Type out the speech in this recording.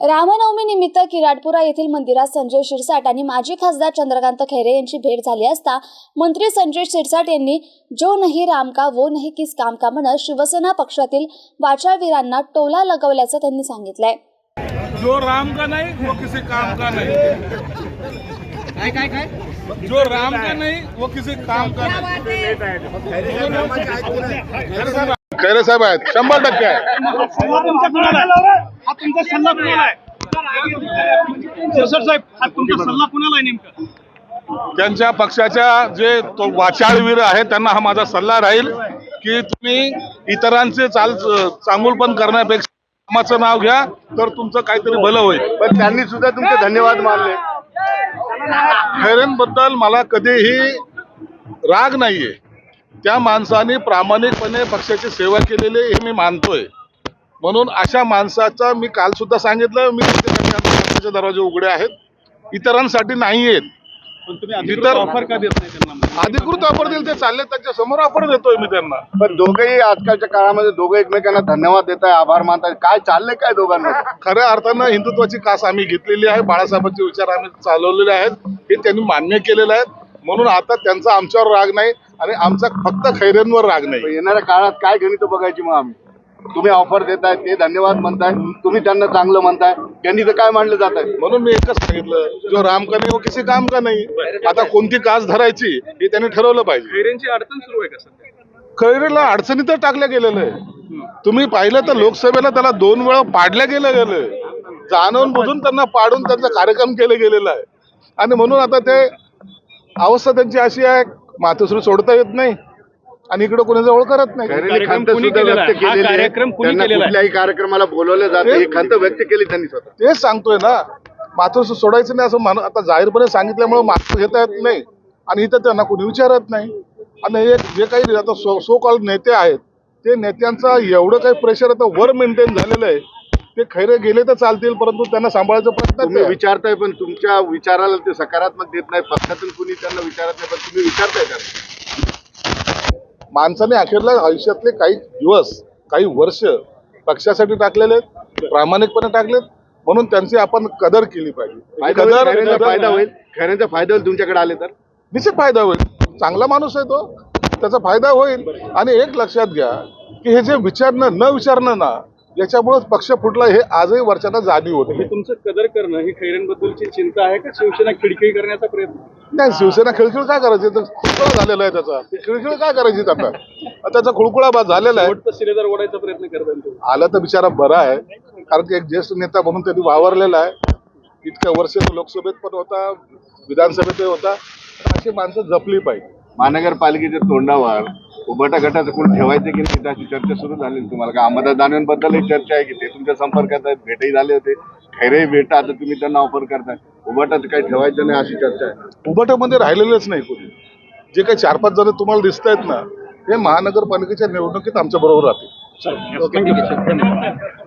रामनवमी निमित्त किराडपुरा येथील मंदिरात संजय शिरसाट आणि माजी खासदार चंद्रकांत खैरे यांची भेट झाली असता मंत्री संजय शिरसाट यांनी जो नाही राम का वो नहीं किस काम का म्हणत शिवसेना पक्षातील वाचाळवीरांना टोला लगवल्याचं त्यांनी सांगितलंय. जो राम का नहीं वो किसी काम का नहीं. काय काय काय? जो राम का नहीं वो किसी काम का नहीं. खैरे साहेब आहेत शंभर टक्के आहे सल्ला तुमचा कुणाला आहे? हा तुमचा सल्ला कुणाला आहे? साहेब हा तुमचा सल्ला कुणाला आहे नेमका? त्यांच्या पक्षाच्या जे तो वाचाळवीर आहे त्यांना हा माझा सल्ला राहील की तुम्ही इतरांचे चाल चांगुलपण करण्यापेक्षा कामाचं नाव घ्या तर तुमचं काहीतरी भलं होईल. पण त्यांनी सुद्धा तुमचे धन्यवाद मानले. खैरेंबद्दल मला कधीही राग नाहीये. त्या माणसाने प्रामाणिकपणे पक्षाची सेवा केलेली हे मी मानतोय. म्हणून अशा माणसाचा मी काल सुद्धा सांगितलं मी पक्षाचे दरवाजे उघडे आहेत. इतरांसाठी नाही आहेत. पण तुम्ही अधिकृत इतर- ऑफर का देत नाही त्यांना अधिकृत ऑफर देईल ते चालले त्यांच्यासमोर ऑफर देतोय मी त्यांना. पण दोघेही आजकालच्या काळामध्ये दोघे एकमेकांना धन्यवाद देत आहे आभार मानताय. काय चाललंय काय दोघांमध्ये? खऱ्या अर्थानं हिंदुत्वाची कास आम्ही घेतलेली आहे बाळासाहेबांचे विचार आम्ही चालवलेले आहेत हे त्यांनी मान्य केलेले आहेत म्हणून आता त्यांचा आमच्यावर राग नाही आणि आमचा फक्त खैरेंवर राग नाही. येणाऱ्या काळात काय गणित बघायची मग आम्ही? तुम्ही ऑफर देताय ते धन्यवाद म्हणताय तुम्ही त्यांना चांगलं म्हणताय. त्यांनी तर काय मानलं जात आहे म्हणून मी एकच सांगितलं जो राम का नाही वो किसी काम का नाही? आता कोणती कास धरायची हे त्यांनी ठरवलं पाहिजे. खैरेंची अडचण सुरू आहे का सध्या? खैरेला अडचणीत टाकलं गेलेलं आहे तुम्ही पाहिलं तर लोकसभेला त्याला दोन वेळा पाडल्या गेलं गेलं जाणून बुजून त्यांना पाडून त्यांचा कार्यक्रम केले गेलेला आहे. आणि म्हणून आता ते अवस्था त्यांची अशी आहे मातोश्री सोडता येत नाही. आणि इकडे कोणी जवळ करत नाही. कार्यक्रम खंत कुणी सुद्धा केलेला? व्यक्त आहे? हा केलेली आहे. कार्यक्रम कुणी त्यांना केलेला आहे? कुठल्याही कार्यक्रमाला बोलवलं जातं ही खंत व्यक्त केली त्यांनी स्वतः. तेच सांगतोय ना. मातोश्री सोडायचं नाही असं मान आता जाहीरपणे सांगितल्यामुळे मात्र घेता येत नाही. आणि इथं त्यांना कोणी विचारत नाही. आणि हे जे काही आता सो सो कॉल नेते आहेत ते नेत्यांचा एवढं काही प्रेशर आता वर मेंटेन झालेलं आहे. ते खैरे गेले तर चालतील परंतु त्यांना सांभाळायचा प्रयत्न तुम्ही. विचारताय पण तुमच्या विचाराला ते सकारात्मक देत नाही. पक्षातून कुणी त्यांना विचारत नाही पण तुम्ही विचारताय त्यांना. माणसाने अखेरला आयुष्यातले काही दिवस काही वर्ष पक्षासाठी टाकलेले आहेत प्रामाणिकपणे टाकलेत. म्हणून त्यांची आपण कदर केली पाहिजे. फायदा होईल, कदर फायदा होईल तुमच्याकडे आले तर. निश्चित फायदा होईल. चांगला माणूस आहे तो. त्याचा फायदा होईल. आणि एक लक्षात घ्या की हे जे विचारणं न विचारणं ना याच्यामुळेच पक्ष फुटला हे आजही वर्षांना जाणीव होते. हे तुमचं कदर करणं ही खैरेंबद्दलची चिंता आहे का? शिवसेना खिडकी करण्याचा प्रयत्न? नाही शिवसेना खिळखिळ काय करायची? तर खुळखुळा झालेला आहे त्याचा. खिळखिळ काय करायची त्यांना? त्याचा खुळखुळा झालेला आहे. शिलेदार ओढायचा प्रयत्न करताय तुम्ही. आला तर बिचारा बरा आहे. कारण की एक ज्येष्ठ नेता म्हणून त्यांनी वावरलेला आहे. इतक्या वर्ष लोकसभेत पण होता विधानसभेतही होता. अशी माणसं जपली पाहिजे. महानगरपालिकेच्या तोंडावर उभाटा गटाचं कोण ठेवायचं की नाही अशी चर्चा सुरू झाली. तुम्हाला का अंमलदारांबद्दलही चर्चा आहे की ते तुमच्या संपर्कात आहेत भेटही झाले होते. खैरही भेटा आता तुम्ही त्यांना ऑफर करताय. उभाटाचं काही ठेवायचं नाही अशी चर्चा आहे. उभाट्यामध्ये राहिलेलेच नाही कोणी. जे काही चार पाच जण तुम्हाला दिसत आहेत ना हे महानगरपालिकेच्या निवडणुकीत आमच्या बरोबर राहतील.